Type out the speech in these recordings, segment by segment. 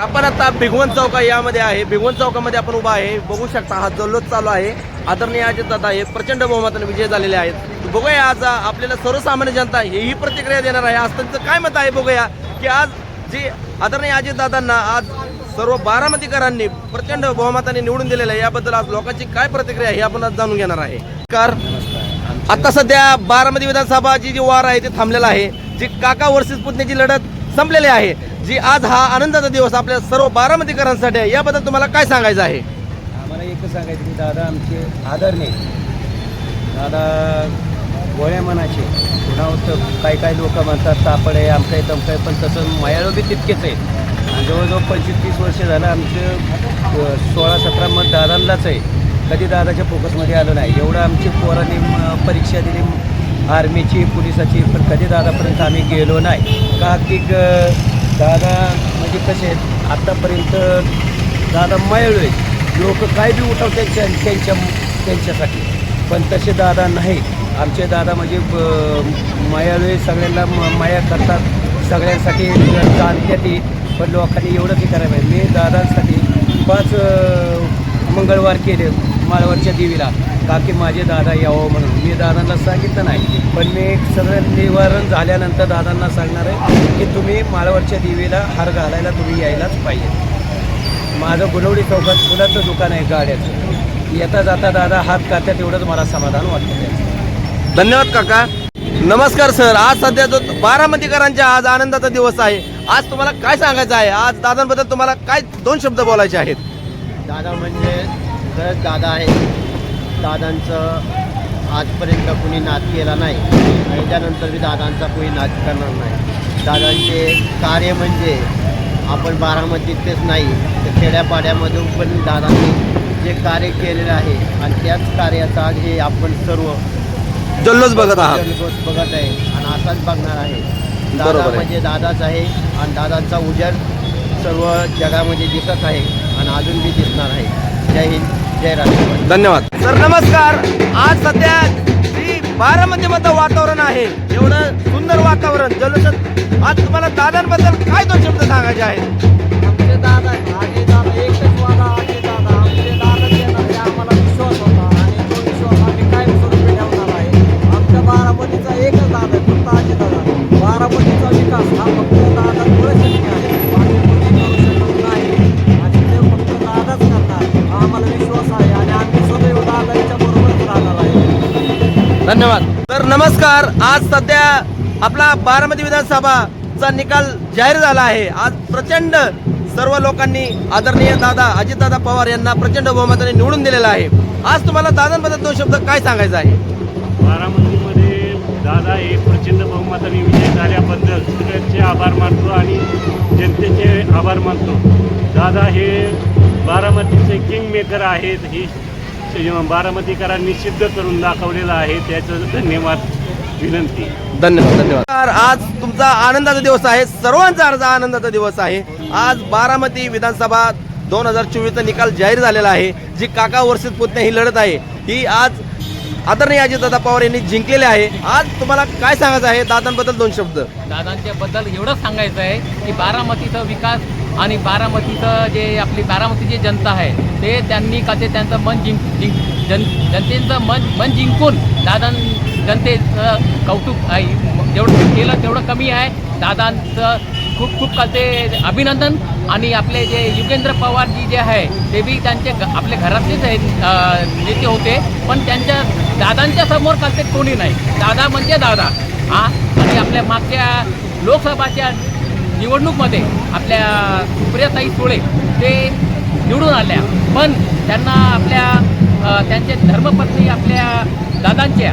आपण आता भिगवण चौका यामध्ये आहे. भिगवण चौकामध्ये आपण उभा आहे. बघू शकता हा जल्लोष चालू आहे आदरणीय अजित दादा हे प्रचंड बहुमताने विजय झालेले आहेत. बघूया आज आपल्याला सर्वसामान्य जनता ही प्रतिक्रिया देणार आहे. आज त्यांचं काय मत आहे बघूया की आज जे आदरणीय अजित दादांना आज सर्व बारामतीकरांनी प्रचंड बहुमताने निवडून दिलेलं आहे याबद्दल आज लोकांची काय प्रतिक्रिया आहे हे आपण आज जाणून घेणार आहे. कार आता सध्या बारामती विधानसभाची जी वार आहे ते थांबलेलं आहे. जी काका वर्सेस पुतण्याची लढत संपलेले आहे. जी आज हा आनंदाचा दिवस आपल्या सर्व बारामतीकरांसाठी आहे. याबद्दल तुम्हाला काय सांगायचं आहे? आम्हाला एकच सांगायचं की दादा आमचे आदरणे. दादा गोळ्या मनाचे. पुन्हा होतं काही काही लोक म्हणतात तापड आहे आमचं आहे तमकं आहे पण तसं मायाळू बी तितकेच आहे. आणि जवळजवळ पंचवीस तीस वर्ष झालं आमचं सोळा सतरा मत दादांनाच आहे. कधी दादाच्या फोकसमध्ये आलं नाही. एवढं आमची पोरांनी परीक्षा दिली. आर्मीची पोलिसाची पण कधी दादापर्यंत आम्ही गेलो नाही. का की दादा म्हणजे कसे आहेत आत्तापर्यंत दादा मयाळू आहेत लोक काय बी उठाव त्यांच्या त्यांच्या त्यांच्यासाठी. पण तसे दादा नाही. आमचे दादा म्हणजे ब- मायाळू आहे सगळ्यांना म- माया करतात. सगळ्यांसाठी जाणत्यात पण लोकांनी एवढं की करायला पाहिजे. मी दादांसाठी पाच मंगळवार केले. माळवरच्या देवीला. का की माझे दादा यावं म्हणून. मी दादांना सांगितलं नाही. पण मी सगळं निवारण झाल्यानंतर दादांना सांगणार आहे की तुम्ही माळवरच्या देवीला हार घालायला तुम्ही यायलाच पाहिजे. माझं गुलवडी चौकात फुलाचं दुकान आहे गाड्याचं. येता जाता दादा हात कात्यात एवढंच मला समाधान वाटतं. धन्यवाद काका. नमस्कार सर. आज सध्या जो बारामतीकरांच्या आज आनंदाचा दिवस आहे. आज तुम्हाला काय सांगायचं आहे? आज दादांबद्दल तुम्हाला काय दोन शब्द बोलायचे आहेत? दादा म्हणजे खरंच दादा आहे. दादांचं आजपर्यंत कुणी नाद केला नाही. आणि त्यानंतर बी दादांचा कोणी नाद करणार नाही. दादांचे कार्य म्हणजे आपण बारामतीतच नाही तर खेड्यापाड्यामधून पण दादांनी जे कार्य केलेलं आहे आणि त्याच कार्याचा हे आपण सर्व जल्लोष बघत आहात. जल्लोष बघत आहे आणि असाच बघणार आहे. दादा. म्हणजे दादाच आहे आणि दादांचा उजेड सर्व जगामध्ये दिसत आहे आणि अजून बी दिसणार आहे. जय हिंद जय राष्ट्रपती धन्यवाद. सर नमस्कार. आज सध्या जी बारामती मध्ये वातावरण आहे. एवढं सुंदर वातावरण जल्लोषात आज तुम्हाला दादांबद्दल काय दोन शब्द सांगायचे आहेत? आमचे दादा आधी दादा धन्यवाद. तर नमस्कार आज सध्या आपला बारामती विधानसभाचा निकाल जाहीर झाला आहे. आज प्रचंड सर्व लोकांनी आदरणीय दादा अजितदादा पवार यांना प्रचंड बहुमताने निवडून दिलेला आहे. आज तुम्हाला दादांबद्दल दोन शब्द काय सांगायचं आहे? बारामतीमध्ये दादा हे प्रचंड बहुमताने विजय झाल्याबद्दल सगळ्यांचे आभार मानतो आणि जनतेचे आभार मानतो. दादा हे बारामतीचे किंग मेकर आहेत ही बारामतीकरांनी सिद्ध करून दाखवलेलं आहे. त्याचं धन्यवाद विनंती. धन्यवाद धन्यवाद. आज तुमचा आनंदाचा दिवस आहे. सर्वांचा आज आनंदाचा दिवस आहे. आज बारामती विधानसभा दोन हजार चोवीसचा निकाल जाहीर झालेला आहे. जी काका वर्षित पुतण्या ही लढत आहे ही आज आदरणीय अजितदादा पवार यांनी जिंकलेले आहे. आज तुम्हाला काय सांगायचं आहे? दादांबद्दल दोन शब्द. दादांच्या बद्दल एवढंच सांगायचं आहे की बारामतीचा विकास आणि बारामतीचं जे आपली बारामतीची जनता आहे ते त्यांनी का ते त्यांचं मन जिंक जिंक जन जनतेचं मन मन जिंकून दादां जनतेचं कौतुक आहे जेवढं केलं तेवढं कमी आहे. दादांचं खूप खूप का ते अभिनंदन आणि आपले जे युगेंद्र पवारजी जे आहे ते बी त्यांचे आपले घरातलेच आहेत नेते होते. पण त्यांच्या दादांच्या समोर का ते कोणी नाही. दादा म्हणजे दादा. हा आणि आपल्या मागच्या लोकसभाच्या निवडणूकमध्ये आपल्या सुप्रियाताई सुळे ते निवडून आल्या. पण त्यांना आपल्या त्यांचे धर्मपत्नी आपल्या दादांच्या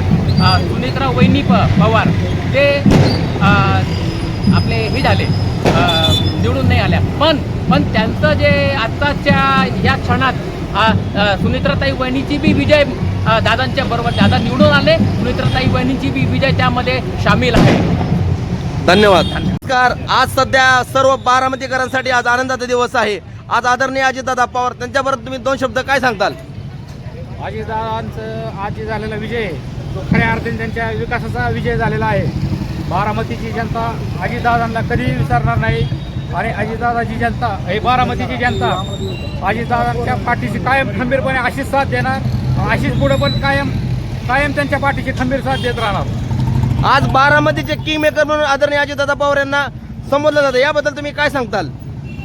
सुनेत्रा वहिनी प पवार ते आपले हे झाले निवडून नाही आल्या. पण पण त्यांचं जे आत्ताच्या या क्षणात सुनित्राताई सुनेत्राताई वहिनीची बी विजय दादांच्या बरोबर दादा निवडून आले सुनेत्राताई वहिनीची बी विजय त्यामध्ये सामील आहे. धन्यवाद. नमस्कार. आज सध्या सर्व बारामतीकरांसाठी आज आनंदाचा दिवस आहे. आज आदरणीय अजितदादा पवार त्यांच्याबरोबर तुम्ही दोन शब्द काय सांगताल? अजितदादांचं आज जे झालेला विजय तो खऱ्या अर्थाने त्यांच्या विकासाचा विजय झालेला आहे. बारामतीची जनता अजितदादांना कधीही विसरणार नाही आणि अजितदादाची जनता हे बारामतीची जनता अजितदादांच्या पाठीशी कायम खंबीरपणे अशीच साथ देणार अशीच पुढे पण कायम कायम त्यांच्या पाठीशी खंबीर साथ देत राहणार. आज बारामतीचे किंग मेकर म्हणून आदरणीय अजितदादा पवार यांना संबोधलं जातं. याबद्दल तुम्ही काय सांगताल?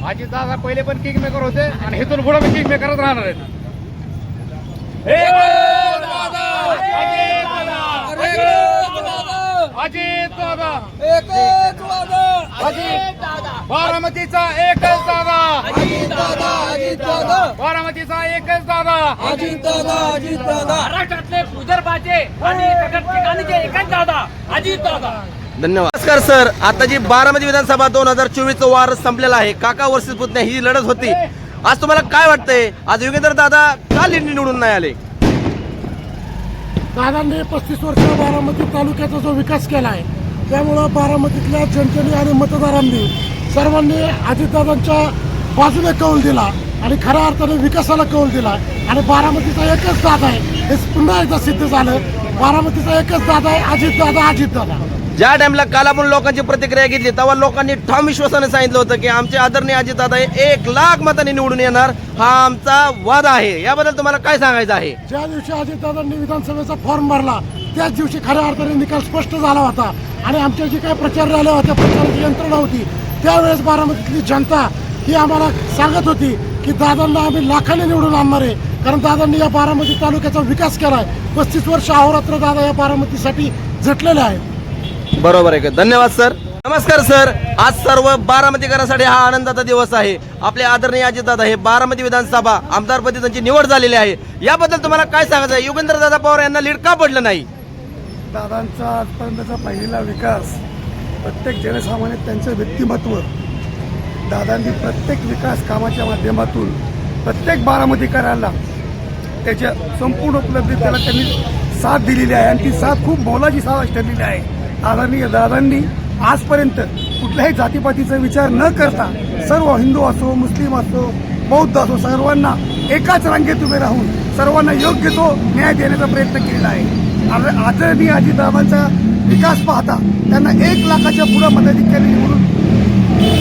अजितदादा पहिले पण किंग मेकर होते आणि इथून पुढे पण किंग मेकरच राहणार आहेत अजित दादा. अजित बारामतीचा एकच दादा. बारामतीचा एकच दादा. महाराष्ट्रातले विदर्भाचे आणि ठिकाणीचे एकच दादा. अजित दादा. धन्यवाद. नमस्कार सर. आता जी बारामती विधानसभा दोन हजार चोवीस वार संपलेला आहे काका वर्सेस पुतण्या ही लढत होती. आज तुम्हाला काय वाटतंय? आज योगेंद्र दादा का लीड निवडून नाही आले? दादांनी पस्तीस वर्ष बारामती तालुक्याचा जो विकास केला आहे त्यामुळं बारामतीतल्या जनतेने आणि मतदारांनी सर्वांनी अजितदादांच्या बाजूने कौल दिला आणि खऱ्या अर्थाने विकासाला कौल दिला. आणि बारामतीचा एकच दाद आहे हे पुन्हा एकदा सिद्ध झालं. बारामतीचा एकच दादा आहे अजितदादा अजितदादा ज्या टाइमला काल आपण लोकांची प्रतिक्रिया घेतली तेव्हा लोकांनी ठाम विश्वासाने सांगितलं होतं की आमचे आदरणीय अजितदादा हे एक लाख मतांनी निवडून येणार. हा आमचा वाद आहे. याबद्दल तुम्हाला काय सांगायचं आहे? ज्या दिवशी अजितदादांनी विधानसभेचा फॉर्म भरला त्याच दिवशी खऱ्या अर्थाने निकाल स्पष्ट झाला होता. आणि आमच्या जी काही प्रचार रॅल्या होत्या प्रचाराची यंत्रणा होती त्यावेळेस बारामतीतली जनता ही आम्हाला सांगत होती की दादांना आम्ही लाखाने निवडून आणणार आहे. कारण दादांनी या बारामती तालुक्याचा विकास केला आहे. पस्तीस वर्ष अहोरात्र दादा या बारामतीसाठी झटलेले आहेत. बरोबर आहे का? धन्यवाद सर. नमस्कार सर. आज सर्व बारामतीकरांसाठी हा आनंदाचा दिवस आहे. आपले आदरणीय अजितदादा हे बारामती विधानसभा आमदारपदी त्यांची निवड झालेली आहे. याबद्दल तुम्हाला काय सांगायचं आहे? योगेंद्र दादा पवार यांना लीड का पडलं नाही? दादांचा आजपर्यंतचा पहिलेला विकास प्रत्येक जनसामान्य त्यांचं व्यक्तिमत्व दादांनी प्रत्येक विकास कामाच्या माध्यमातून प्रत्येक बारामतीकरांना त्याच्या संपूर्ण उपलब्धी त्याला त्यांनी साथ दिलेली आहे. आणि ती साथ खूप मोलाची साथ ठरलेली आहे. दादांनी दादांनी आजपर्यंत कुठल्याही जातीपातीचा विचार न करता सर्व हिंदू असो मुस्लिम असो बौद्ध असो सर्वांना एकाच रांगेत उभे राहून सर्वांना योग्य तो न्याय देण्याचा प्रयत्न केलेला आहे. आद- आदरणीय अजितदादांचा विकास पाहता त्यांना एक लाखाच्या पुढं मदतीने निवडून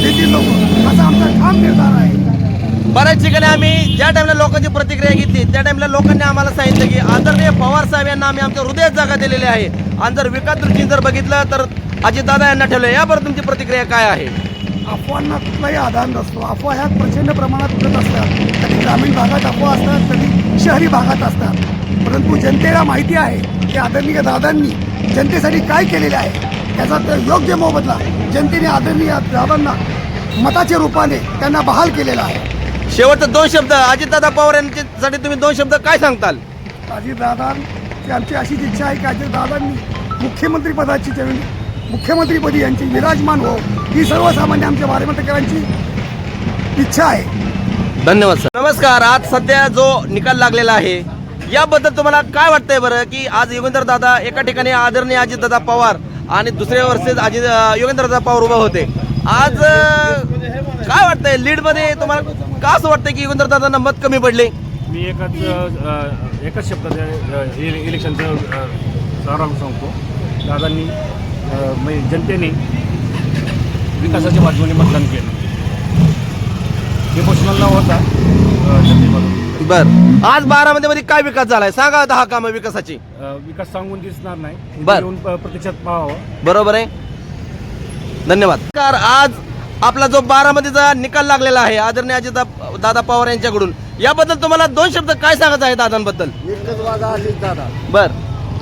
देतील लोक. असा आमचा ठाम निर्धार आहे. बऱ्याच ठिकाणी आम्ही ज्या टाइमला लोकांची प्रतिक्रिया घेतली त्या टाइमला लोकांनी आम्हाला सांगितलं की आदरणीय पवार साहेब यांना आम्ही आमच्या हृदयात जागा दिलेली आहे. आणि जर विकास दृष्टीने जर बघितलं तर अजितदादा यांना ठेवलं. याबद्दल तुमची प्रतिक्रिया काय आहे? अफवांना कुठलाही आधार नसतो. अफवा ह्या प्रचंड प्रमाणात उठत असतात. कधी ग्रामीण भागात अफवा असतात कधी शहरी भागात असतात. परंतु जनतेला माहिती आहे की आदरणीय दादांनी जनतेसाठी काय केलेले आहे त्याचा तर योग्य मोबदला जनतेने आदरणीय दादांना मताच्या रूपाने त्यांना बहाल केलेला आहे. शेवटचं दोन शब्द अजितदादा पवार यांच्यासाठी तुम्ही दोन शब्द काय सांगताल? अजितदादांची आमची अशीच इच्छा आहे की अजितदादांनी मुख्यमंत्रीपदाची ज्यावेळी मुख्यमंत्रीपदी यांची विराजमान हो ही सर्वसामान्य आमच्या बारामतीकरांची इच्छा आहे. धन्यवाद सर. नमस्कार. आज सध्या जो निकाल लागलेला आहे याबद्दल तुम्हाला काय वाटतंय बरं की आज योगेंद्र दादा एका ठिकाणी आदरणीय अजितदादा पवार आणि दुसऱ्या वर्षी अजित योगेंद्र दादा पवार उभे होते? आज काय वाटतंय? लीडमध्ये तुम्हाला का असं वाटतंय की योगेंद्र दादांना मत कमी पडले? मी एकच अ, एकच शब्दात अ, इले- इलेक्शनचं अ, सारांश सांगतो. दादांनी अ, म्हणजे जनतेने विकासाच्या बाजूने मतदान केलं. इमोशनल न होता अ, बर. आज बारामतीमध्ये काय विकास झालाय? सांगा दहा कामं विकासाची. अ, विकास सांगून दिसणार नाही. बर. येऊन प- प्रत्यक्षात पाहावं. बरोबर आहे. धन्यवाद. आज आपला जो बारामतीचा निकाल लागलेला आहे आदरणीय अजित दादा पवार यांच्याकडून याबद्दल तुम्हाला दोन शब्द काय सांगायचं आहे दादांबद्दल? एकच वादा अजित दादा. बर.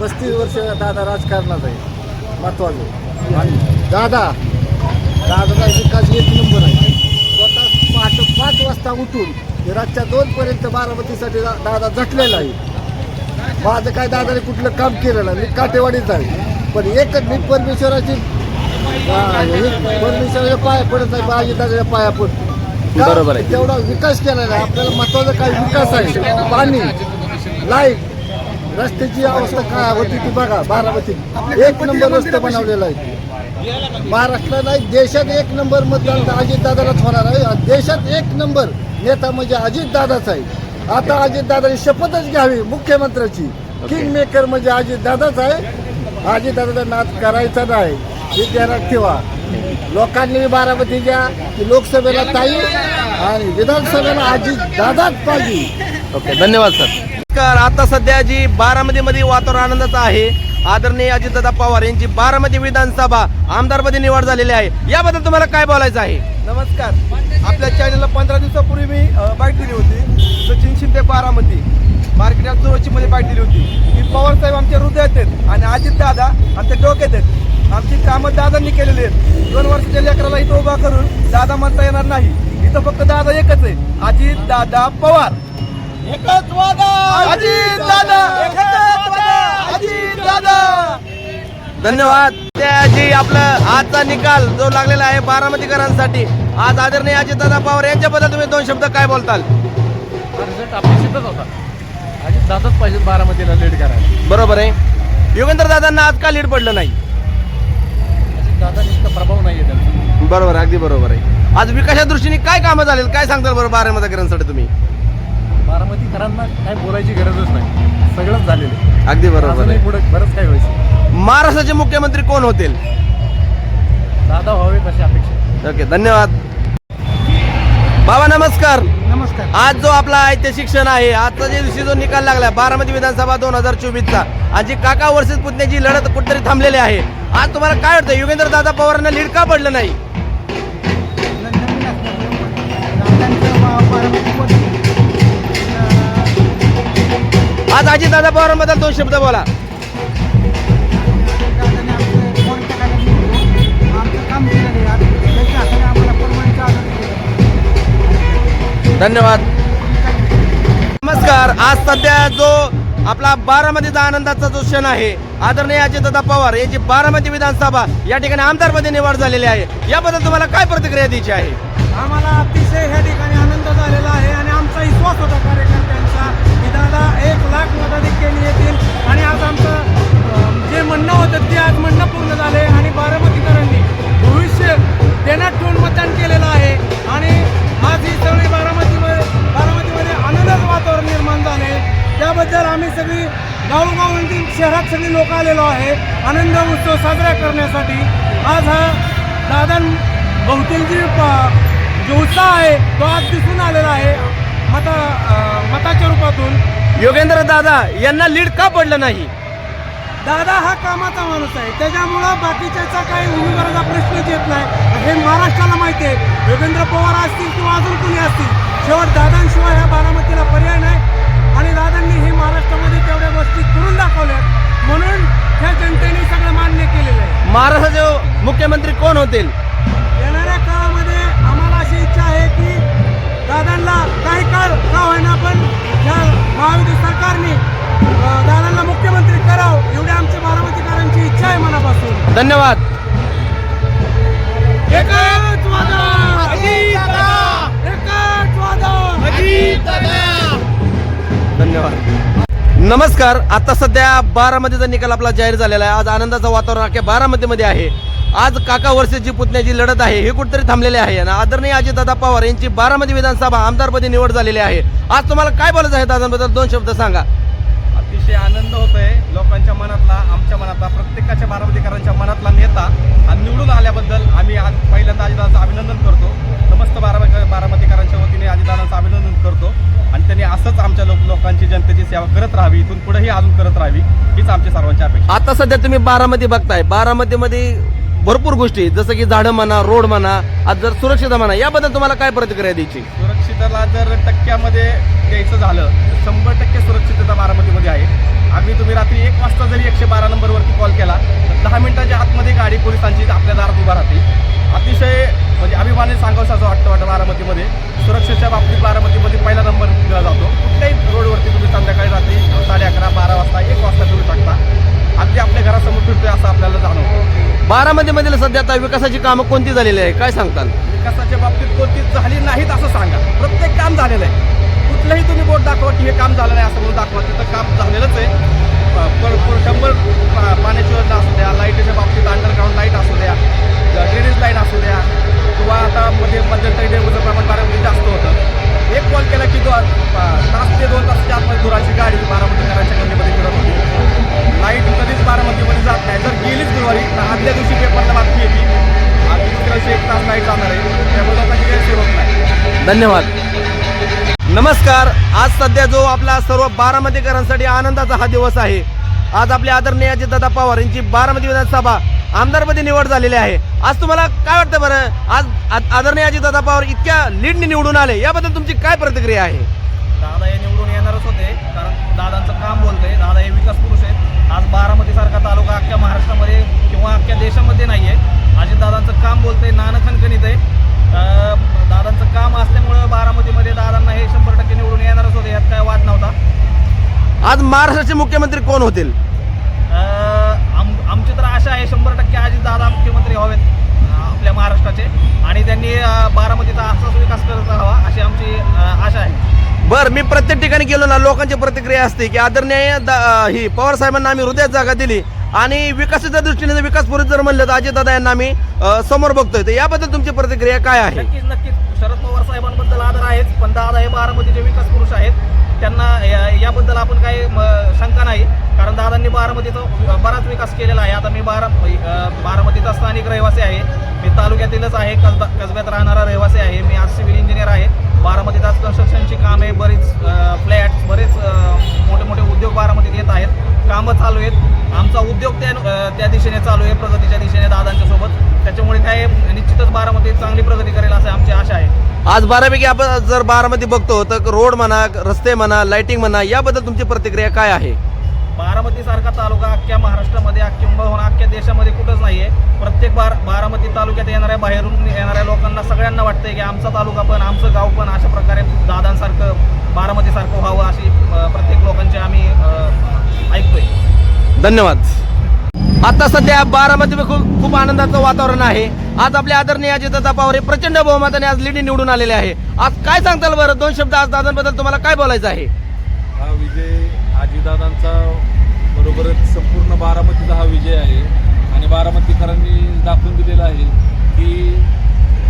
पस्तीस वर्ष दादा राजकारणात आहे. महत्वाचं. आणि दादा दादाचा विकास एक नंबर आहे. स्वतः पहाटे पाच वाजता उठून रातच्या दोन पर्यंत बारामतीसाठी दा- दादा झटलेला आहे. माझं काय दादाने कुठलं काम केलं नाही. मी काटेवाडीच आहे. पण एकच मी परमेश्वराची परमेश्वराच्या पाया पडत आहे माझी दादाच्या पाया पडतो का? बरोबर आहे. तेवढा विकास केलेला आहे आपल्याला महत्त्वाचा काय विकास आहे. पाणी लाइट रस्त्याची अवस्था काय होती ती बघा बारामतीत एक नंबर रस्ते बनवलेला आहे. महाराष्ट्रात नाही देशात एक नंबर मतदान अजितदादालाच होणार आहे. देशात एक नंबर नेता म्हणजे अजितदादाच आहे. आता अजितदादाने शपथच घ्यावी मुख्यमंत्र्याची. किंग मेकर म्हणजे अजितदादाच आहे. अजितदादाचा नाद करायचा नाही. ध्यानात ठेवा. लोकांनी बारामतीच्या लोकसभेला ताई आणि विधानसभेला आजी दादाच पाहिजे. ओके धन्यवाद सर. नमस्कार आता सध्या जी बारामतीमध्ये वातावरण आनंदाचं आहे आदरणीय अजितदादा पवार यांची बारामती विधानसभा आमदारपदी निवड झालेली आहे. याबद्दल तुम्हाला काय बोलायचं आहे? नमस्कार. आपल्या चॅनलला पंधरा दिवसापूर्वी मी अ, बाईट दिली होती. सचिन शिंदे बारामती. मार्केटमध्ये बाईट दिली होती. की पवार साहेब आमच्या हृदयात आहेत आणि अजित दादा आमच्या डोक्यात आहेत. आमची कामं दादांनी केलेली आहेत. दोन वर्षाच्या लेकराला इथं उभा करून दादा म्हणता येणार नाही. इथं फक्त दादा एकच आहे. अजित दादा पवार. एकच वादा. अजित दादा. एकच वादा. अजित दादा. धन्यवाद. जी आपलं आजचा निकाल जो लागलेला आहे बारामतीकरांसाठी. आज आदरणीय अजितदादा पवार यांच्याबद्दल तुम्ही दोन शब्द काय बोलताल? रिझल्ट अपेक्षितच होता. अजित दादाच पाहिजे बारामतीला लीड करायला. बरोबर आहे. योगेंद्र दादांना आज का लीड पडलं नाही? दादा इतका प्रभाव नाही आहे त्यांचा. बरोबर आहे, अगदी बरोबर आहे. आज विकासाच्या दृष्टीने काय कामं झालेत? काय सांगताल बरोबर बारामतीकरांसाठी तुम्ही? बारामतीकरांना काय बोलायची गरजच नाही. सगळंच झालेलं आहे. अगदी बरोबर अजूनही आहे. पुढे बरंच काय व्हायचं. महाराष्ट्राचे मुख्यमंत्री कोण होतील? दादा व्हावे तशी अपेक्षा ओके धन्यवाद. बाबा नमस्कार. नमस्कार. आज जो आपला ऐतिहासिक क्षण आहे आजचा जे दिवशी जो निकाल लागला बारामती विधानसभा दोन हजार चोवीसचा आज काका वर्सेस पुतण्याची लढत कुठेतरी थांबलेली आहे आज तुम्हाला काय वाटतं? युगेंद्र दादा पवारांना लीड का पडलं नाही? आज अजित दादा पवारांबद्दल दोन शब्द बोला. धन्यवाद. नमस्कार. आज सध्या जो आपला बारामतीचा आनंदाचा जो क्षण आहे आदरणीय अजितदादा पवार यांची बारामती विधानसभा या ठिकाणी आमदारपदी निवड झालेली आहे. याबद्दल तुम्हाला काय प्रतिक्रिया द्यायची आहे? आम्हाला अतिशय ह्या ठिकाणी आनंद झालेला आहे आणि आमचा विश्वास होता कार्यकर्त्यांचा की दादा एक लाख आलेलो आहे. आनंद उत्सव साजरा करण्यासाठी. आज हा दादा बहुतेक जी उत्साह आहे तो आज दिसून आलेला आहे. मता मताच्या रूपातून. योगेंद्र दादा यांना लीड का पडलं नाही? दादा हा कामाचा माणूस आहे. त्याच्यामुळं बाकीच्याचा काही उमेदवाराचा प्रश्नच येत नाही हे महाराष्ट्राला माहिती आहे. योगेंद्र पवार असतील किंवा अजून कोणी असतील शेवट दादांशिवाय ह्या बारामतीला पर्याय नाही. आणि दादांनी हे महाराष्ट्रामध्ये तेवढ्या गोष्टी करून दाखवल्यात म्हणून ह्या जनतेने सगळं मान्य केलेलं आहे महाराष्ट्राचे मुख्यमंत्री कोण होतील? येणाऱ्या काळामध्ये आम्हाला अशी इच्छा आहे की दादांना काही काळ का होईना पण या महायुती सरकारने दादांना मुख्यमंत्री करावं एवढी आमच्या बारामतीकरांची इच्छा आहे मनापासून. धन्यवाद. एकच वादा! एकच वादा! धन्यवाद. नमस्कार. आता सध्या बारामतीचा निकाल आपला जाहीर झालेला आहे. आज आनंदाचं वातावरण अख्ख्या बारामतीमध्ये आहे. आज काका वर्षाची पुतण्याची लढत आहे. हे कुठेतरी थांबलेले आहे. आणि आदरणीय अजितदादा पवार यांची बारामती विधानसभा आमदारपदी निवड झालेली आहे. आज तुम्हाला काय बोलायचं आहे दादांबद्दल? दोन शब्द सांगा. अतिशय आनंद होतोय लोकांच्या मनातला आमच्या मनातला प्रत्येकाच्या बारामतीकरांच्या मनातला नेता आणि निवडून आल्याबद्दल आम्ही आज पहिल्यांदा अजितदादांचं अभिनंदन करतो. समस्त बारामती बारामतीकरांच्या वतीने अजितदादांचं अभिनंदन करतो. आणि त्यांनी असंच आमच्या लोक लोकांची जनतेची सेवा करत राहावी. इथून पुढेही अजून करत राहावी. हीच आमची सर्वांची अपेक्षा आता सध्या तुम्ही बारामती बघताय. बारामतीमध्ये भरपूर गोष्टी जसं की झाडं म्हणा रोड म्हणा आज जर सुरक्षित म्हणा याबद्दल तुम्हाला काय प्रतिक्रिया द्यायची? सुरक्षितला जर टक्क्यामध्ये द्यायचं झालं तर शंभर टक्के सुरक्षितता बारामतीमध्ये आहे. आम्ही तुम्ही रात्री एक वाजता जरी एकशे बारा नंबरवरती कॉल केला तर दहा मिनिटाच्या आतमध्ये गाडी पोलिसांची आपल्या दारात उभा राहते. अतिशय म्हणजे अभिमानी सांगावं असं वाटतं वाटतं बारामतीमध्ये. सुरक्षेच्या बाबतीत बारामतीमध्ये पहिला नंबर दिला जातो. कुठल्याही रोडवरती तुम्ही संध्याकाळी रात्री साडे अकरा बारा वाजता एक वाजता फिरू शकता अगदी आपल्या घरासमोर फिरतोय असं आपल्याला बारामती मधील सध्या आता विकासाची कामं कोणती झालेली आहे? काय सांगताल? विकासाच्या बाबतीत कोणतीच झाली नाहीत असं सांगा. प्रत्येक काम झालेलं आहे. कुठलंही तुम्ही बोट दाखवा की हे काम झालं नाही असं म्हणून दाखवा. तिथं काम झालेलंच आहे. शंभर पा- पाण्याची योजना असू द्या लाईटीच्या बाबतीत अंडरग्राऊंड लाइट असू द्या ड्रेनेज लाईन असू द्या किंवा आता मध्ये मध्यंतरी डेंग्यूचं प्रमाण बारामध्ये जास्त होतं. एक कॉल केला की दो तास ते दोन तासाच्या आतमध्ये धुराची गाडी बारामतीकरांच्या गल्लीमध्ये फिरत होती. लाइट कधीच बारामतीमध्ये जात नाही. जर गेलीच गुरुवारी तर आदल्या दिवशी पेपरला बातमी येते. आधी दुसऱ्या दिवशी एक तास लाइट जाणार आहे. त्यामुळे काही गैरसोय नाही. धन्यवाद. नमस्कार. आज सध्या जो आपला सर्व बारामतीकरांसाठी आनंदाचा हा दिवस आहे आज आपले आदरणीय अजितदादा पवार यांची बारामती विधानसभा आमदारपदी निवड झालेली आहे. आज तुम्हाला काय वाटतं बरं? आज आदरणीय अजितदादा पवार इतक्या लीडने निवडून आले याबद्दल तुमची काय प्रतिक्रिया आहे? दादा हे निवडून येणारच होते कारण दादांचं काम बोलते दादा हे विकास पुरुष आहेत. आज बारामतीसारखा तालुका अख्ख्या महाराष्ट्रामध्ये किंवा अख्ख्या देशामध्ये नाही आहे अजितदादांचं काम बोलतंय नाणं खणखणीत आहे दादांचं काम असल्यामुळं बारामतीमध्ये दादांना हे शंभर टक्के निवडून येणारच होते यात काय वाद नव्हता. आज महाराष्ट्राचे मुख्यमंत्री कोण होतील? आमची तर आशा आहे शंभर टक्के अजितदादा मुख्यमंत्री व्हावेत आपल्या महाराष्ट्राचे. आणि त्यांनी बारामतीचा असाच विकास करत राहावा अशी आमची आशा आहे. बर मी प्रत्येक ठिकाणी गेलो ना लोकांची प्रतिक्रिया असते की आदरणीय ही पवार साहेबांना आम्ही हृदयात जागा दिली आणि विकासाच्या दृष्टीने जर विकास पुरुष जर म्हणलं तर अजितदादा यांना आम्ही समोर बघतोय. तर याबद्दल तुमची प्रतिक्रिया काय आहे? नक्कीच नक्कीच. शरद पवार साहेबांबद्दल आदर आहेच पण दादा हे बारामतीचे विकास पुरुष आहेत. त्यांना या- याबद्दल आपण काही म, शंका नाही कारण दादांनी बारामतीचा बराच विकास केलेला आहे. आता मी बारा बारामतीचा स्थानिक रहिवासी आहे. मी तालुक्यातीलच आहे कसब्यात राहणारा रहिवासी आहे. मी आज सिव्हिल इंजिनियर आहे. बारामतीत आज कन्स्ट्रक्शनची कामे बरीच फ्लॅट्स बरेच मोठे मोठे उद्योग बारामतीत येत आहेत. कामं चालू आहेत. आमचा उद्योग त्या त्या दिशेने चालू आहे प्रगतीच्या दिशेने दादांच्या सोबत. त्याच्यामुळे काय निश्चितच बारामतीत चांगली प्रगती करेल असं आमची आशा आहे. आज बारापैकी आपण जर बारामती बघतो तर रोड म्हणा रस्ते म्हणा लाइटिंग म्हणा याबद्दल तुमची प्रतिक्रिया काय आहे? बारामती सारखा तालुका अख्ख्या महाराष्ट्रामध्ये किंबहुना अख्ख्या देशामध्ये कुठंच नाहीये. प्रत्येक बार बारामती तालुक्यात येणाऱ्या बाहेरून येणाऱ्या लोकांना सगळ्यांना वाटतंय की आमचा तालुका पण आमचं गाव पण अशा प्रकारे दादांसारखं बारामतीसारखं व्हावं अशी प्रत्येक लोकांची आम्ही ऐकतोय. धन्यवाद. आता सध्या बारामतीमध्ये खूप खूप आनंदाचं वातावरण आहे. आज आपले आदरणीय अजितदादा पवार हे प्रचंड बहुमताने आज लिडी निवडून आलेले आहे. आज काय सांगताल बरं? दोन शब्द आज दादांबद्दल तुम्हाला काय बोलायचं आहे? हा विजय आजीदादांचा बरोबरच संपूर्ण बारामतीचा हा विजय आहे. आणि बारामतीकरांनी दाखवून दिलेला आहे की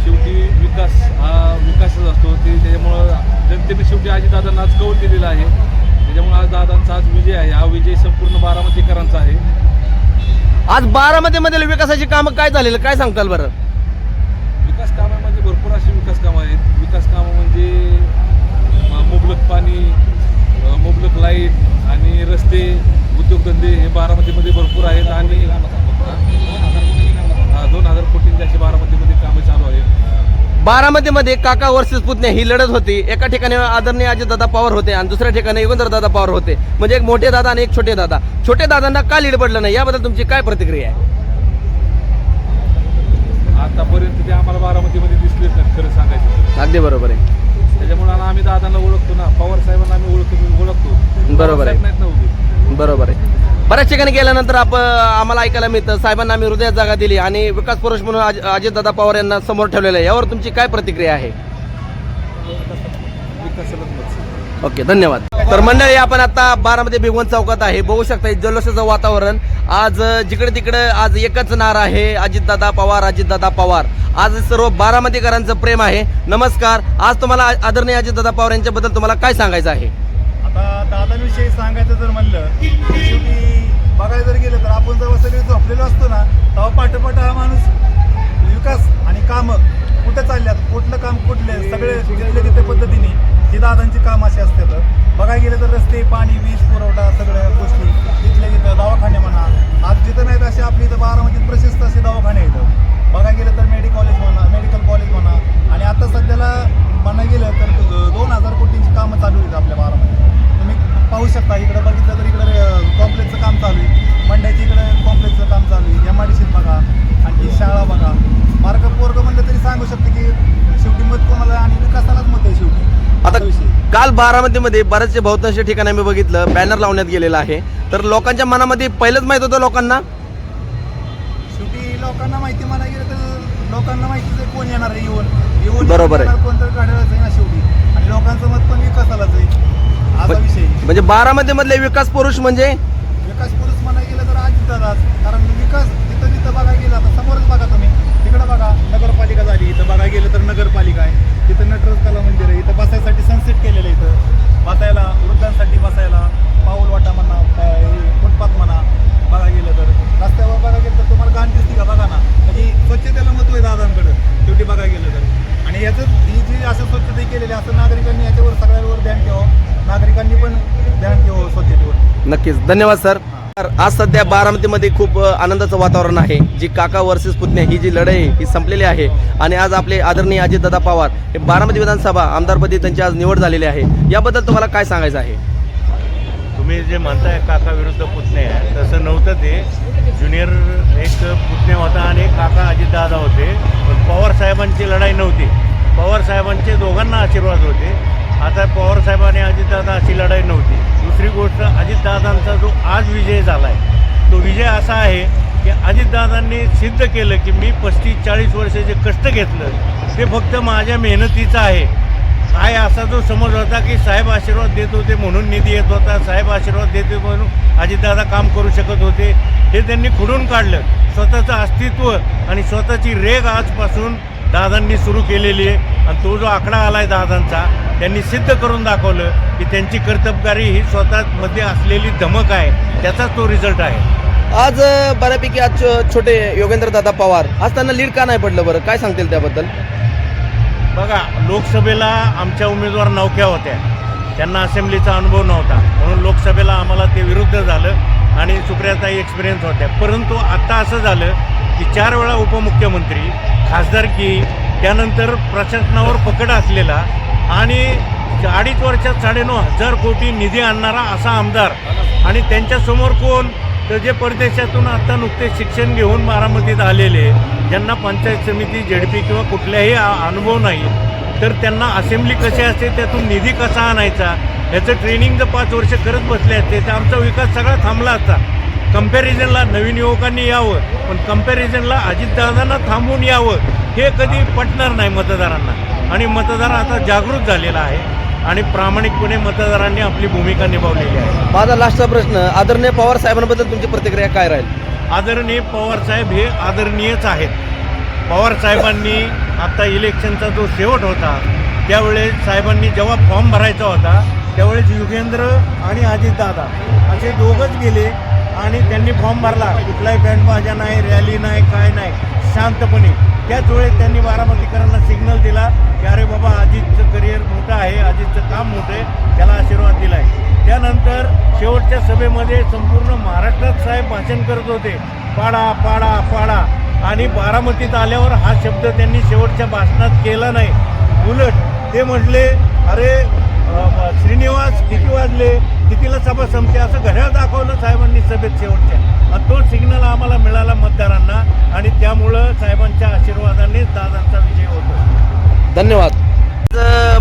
शेवटी विकास हा विकासच असतो. ते त्याच्यामुळं जनतेने शेवटी आजीदादांना आज कौल दिलेला आहे. त्याच्यामुळे आज दादांचा आज विजय आहे. हा विजय संपूर्ण बारामतीकरांचा आहे. आज बारामतीमधील विकासाची कामं काय झालेलं? काय सांगताल बरं? विकास कामामध्ये भरपूर अशी विकास कामं आहेत. विकास कामं म्हणजे मुबलक पाणी मुबलक लाइट आणि रस्ते उद्योगधंदे हे बारामतीमध्ये भरपूर आहेत आणि दोन हजार कोटींची अशी बारामतीमध्ये कामं चालू आहेत. बारामतीमध्ये काका वर्सेस पुतण्या ही लढत होती. एका ठिकाणी आदरणीय अजितदादा पवार होते आणि दुसऱ्या ठिकाणी दादा पवार होते. म्हणजे एक मोठे दादा आणि एक छोटे दादा. छोटे दादांना का लीड पडलं नाही? याबद्दल तुमची काय प्रतिक्रिया आहे? आतापर्यंत ते आम्हाला बारामतीमध्ये दिसलेच नाहीत खरं सांगायचं. अगदी बरोबर आहे. त्याच्यामुळे आम्ही दादांना ओळखतो ना. पवार साहेबांना आम्ही ओळखतो ओळखतो. बरोबर आहे. बरोबर आहे. बऱ्याच ठिकाणी गेल्यानंतर आपण आम्हाला ऐकायला मिळतं. साहेबांना आम्ही हृदयात जागा दिली आणि विकास पुरुष म्हणून अज- अजितदादा पवार यांना समोर ठेवलेलं आहे. यावर तुमची काय प्रतिक्रिया आहे? ओके धन्यवाद. तर मंडळी आपण आता बारामध्ये भिगवण चौकात आहे. बघू शकता जल्लोषाचं वातावरण. आज जिकडे तिकडे आज एकच नार आहे. अजितदादा पवार अजितदादा पवार. आज सर्व बारामतीकरांचं प्रेम आहे. नमस्कार. आज तुम्हाला आदरणीय अजितदादा पवार यांच्याबद्दल तुम्हाला काय सांगायचं आहे? आता दादांविषयी सांगायचं जर म्हणलं शेवटी बघायला जर गेलं तर आपण जेव्हा सगळे झोपलेलो असतो ना तेव्हा पाठोपाठ हा माणूस विकास आणि कामं कुठं चालल्यात कुठलं काम कुठले सगळे जिथले तिथे पद्धतीने ही दादांची काम अशी असतात. बघायला गेलं तर रस्ते पाणी वीज पुरवठा सगळ्या गोष्टी तिथल्या तिथं दवाखाने म्हणा बारामतीमध्ये बरेचसे बहुतांश ठिकाणी आम्ही बघितलं बॅनर लावण्यात गेलेला आहे. तर लोकांच्या मनामध्ये पहिलंच माहीत होतं लोकांना? शेवटी लोकांना माहिती म्हणा गेलं तर लोकांना माहिती कोण येणार आहे येऊन. येऊन बरोबर आहे. येणार कोण तर काढायलाच आहे ना शेवटी. आणि लोकांचं मत पण विकासालाच आहे. असा विषय. म्हणजे बारामती मधले विकास पुरुष म्हणजे विकास पुरुष म्हणा गेलं तर अजितदादाच कारण विकास तिथं तिथं बघा गेला तर समोरच बघा तुम्ही तिकडं बघा नगरपालिका झाली इथं बघा गेलं तर नगरपालिका आहे तिथं नटराज कला मंदिर आहे इथं बसायसाठी सनसेट केलेलं आहे इथं बसायला वृद्धांसाठी बसायला पाऊल वाटा म्हणा अं, हे फुटपाथ म्हणा बघा गेलं तर रस्त्यावर बघा गेलं तर तुम्हाला गाण दिसते का बघा ना म्हणजे स्वच्छतेला महत्त्व आहे दादांकडं शेवटी बघा गेलं तर आणि याचं ही जी असं स्वच्छता नागरिकांनी याच्यावर सगळ्यावर ध्यान ठेवावं नागरिकांनी पण ध्यान ठेवावं स्वच्छतेवर नक्कीच. धन्यवाद सर. तर आज सध्या बारामतीमध्ये खूप आनंदाचं वातावरण आहे. जी काका वर्सेस पुतण्या ही जी लढाई ही संपलेली आहे. आणि आज आपले आदरणीय अजितदादा पवार हे बारामती विधानसभा आमदारपदी त्यांची आज निवड झालेली आहे. याबद्दल तुम्हाला काय सांगायचं आहे? तुम्ही जे म्हणताय काका विरुद्ध पुतणे आहे तसं नव्हतं ते. ज्युनियर एक पुतणे होता आणि काका अजितदादा होते. पण पवार साहेबांची लढाई नव्हती. पवार साहेबांचे दोघांना आशीर्वाद होते. आता पवार साहेबांनी अजितदादा अशी लढाई नव्हती. दुसरी गोष्ट अजितदादांचा जो आज विजय झाला आहे तो विजय असा आहे की अजितदादांनी सिद्ध केलं की मी पस्तीस चाळीस वर्ष जे कष्ट घेतलं ते फक्त माझ्या मेहनतीचं आहे. काय असा जो समज होता की साहेब आशीर्वाद देत होते म्हणून निधी येत होता साहेब आशीर्वाद देते म्हणून अजितदादा काम करू शकत होते हे त्यांनी खुडून काढलं. स्वतःचं अस्तित्व आणि स्वतःची रेग आजपासून दादांनी सुरू केलेली आहे. आणि तो जो आकडा आला आहे दादांचा त्यांनी सिद्ध करून दाखवलं की त्यांची कर्तबगारी ही स्वतःमध्ये असलेली धमक आहे. त्याचाच तो रिझल्ट आहे. आज बऱ्यापैकी आज छोटे योगेंद्र दादा पवार आज त्यांना लीड का नाही पडलं बरं? काय सांगतील त्याबद्दल? बघा लोकसभेला आमच्या उमेदवार नौक्या होत्या. त्यांना असेंब्लीचा अनुभव नव्हता. म्हणून लोकसभेला आम्हाला ते विरुद्ध झालं आणि सुप्रियाताई एक्सपिरियन्स होत्या. परंतु आता असं झालं की चार वेळा उपमुख्यमंत्री खासदारकी त्यानंतर प्रशासनावर पकड असलेला आणि अडीच वर्षात साडेनऊ हजार कोटी निधी आणणारा असा आमदार. आणि त्यांच्यासमोर कोण? तर जे परदेशातून आता नुकते शिक्षण घेऊन बारामतीत आलेले ज्यांना पंचायत समिती जेडपी किंवा कुठल्याही अनुभव नाही तर त्यांना असेंब्ली कशी असते? त्यातून निधी कसा आणायचा? याचं ट्रेनिंग जर पाच वर्ष करत बसले असते तर आमचा विकास सगळा थांबला असता. कम्पॅरिझनला नवीन युवकांनी यावं पण कम्पॅरिझनला अजितदादांना थांबून यावं हे कधी पटणार नाही मतदारांना. आणि मतदार आता जागृत झालेला आहे आणि प्रामाणिकपणे मतदारांनी आपली भूमिका निभावलेली आहे. माझा लास्टचा प्रश्न आदरणीय पवार साहेबांबद्दल तुमची प्रतिक्रिया काय राहील? आदरणीय पवारसाहेब हे आदरणीयच आहेत. पवारसाहेबांनी आता इलेक्शनचा जो शेवट होता त्यावेळेस साहेबांनी जेव्हा फॉर्म भरायचा होता त्यावेळेस युगेंद्र आणि अजितदादा असे दोघंच गेले. आणि त्यांनी फॉर्म भरला. कुठलाही बँडबाजा नाही रॅली नाही काय नाही. शांतपणे. त्याच वेळेस त्यांनी बारामतीकरांना सिग्नल दिला की अरे बाबा अजितचं करिअर मोठं आहे अजितचं काम मोठं आहे त्याला आशीर्वाद दिला आहे त्यानंतर शेवटच्या सभेमध्ये संपूर्ण महाराष्ट्रात साहेब भाषण करत होते. पाडा पाडा पाडा. आणि बारामतीत आल्यावर हा शब्द त्यांनी शेवटच्या भाषणात केला नाही. उलट ते म्हटले अरे श्रीनिवास किती वाजले? कितीला सभा संपते असं घड्याळ दाखवलं साहेबांनी सभेत शेवटच्या. आणि तो सिग्नल आम्हाला मिळाला मतदारांना आणि त्यामुळं साहेबांच्या आशीर्वादाने दादांचा विजय होतो. धन्यवाद.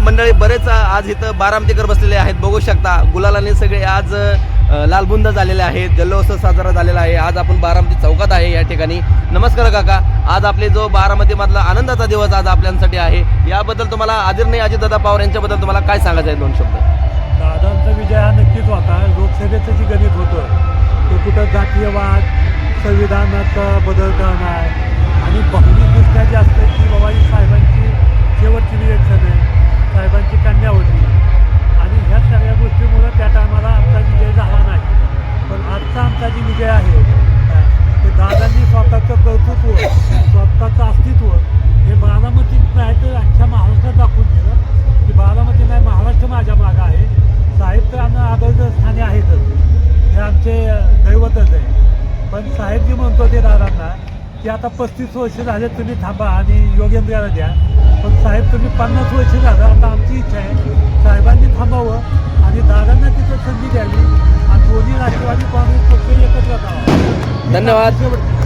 मंडळी बरेच आज इथं बारामतीकर बसलेले आहेत. बघू शकता गुलालाने सगळे आज लालबुंद झालेले आहेत. जल्लोत्सव साजरा झालेला आहे. आज आपण बारामती चौकात आहे या ठिकाणी. नमस्कार काका. आज आपले जो बारामतीमधला आनंदाचा दिवस आज आपल्यासाठी आहे याबद्दल तुम्हाला आदरणीय अजितदादा पवार यांच्याबद्दल तुम्हाला काय सांगायचं आहे दोन शब्द? दादांचा विजय हा नक्कीच होता. लोकसभेचं जे गणित होतं ते कुठं जातीयवाद संविधानाचा बदल करणार आणि बहुविधदृष्ट्या जे असते की बाबा ही साहेबांची शेवटची इलेक्शन आहे साहेबांची कन्या होती. आणि ह्या सगळ्या गोष्टीमुळं त्या टायमाला आमचा विजय झाला नाही. पण आजचा आमचा जे विजय आहे ते दादांनी स्वतःचं कर्तृत्व स्वतःचं अस्तित्व हे बारामतीत नाही तर अख्ख्या महाराष्ट्रात दाखवून दिलं. की बारामती नाही महाराष्ट्र माझ्या मागं आहे. साहेब तर आम्हाला आदर्श स्थानी आहेतच हे आमचे दैवतच आहे. पण साहेब जी म्हणतो ते दादांना की आता पस्तीस वर्ष झाले तुम्ही थांबा आणि योगेंद्राला द्या. पण साहेब तुम्ही पन्नास वर्ष झालं आता आमची इच्छा आहे. साहेबांनी थांबावं आणि दादांना तिथं संधी द्यावी. आणि दोन्ही राष्ट्रवादी काँग्रेस पक्ष एकत्र धन्यवाद.